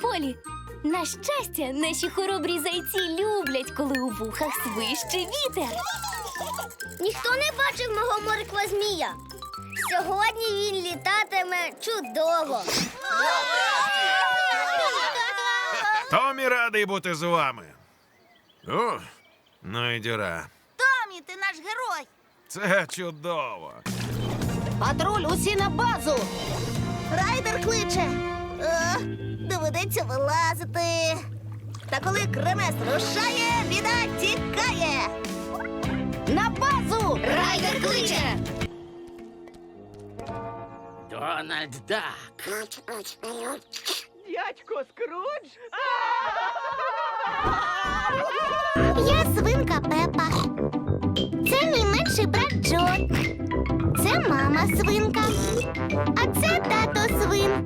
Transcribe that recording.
Полі. На щастя, наші хоробрі зайці люблять, коли у вухах свище вітер. Ніхто не бачив мого морква змія. Сьогодні він літатиме чудово. Томі радий бути з вами. О, ну і діра. Томі, ти наш герой. Це чудово. Патруль, усі на базу. Райдер кличе. Доведеться вилазити. Та коли кремес рушає, біда тікає. На базу! Райдер кличе! Дональд Дак. Дядько Скрудж? Я свинка Пепа. Це мій менший брат Джо. Це мама свинка. А це тато свин.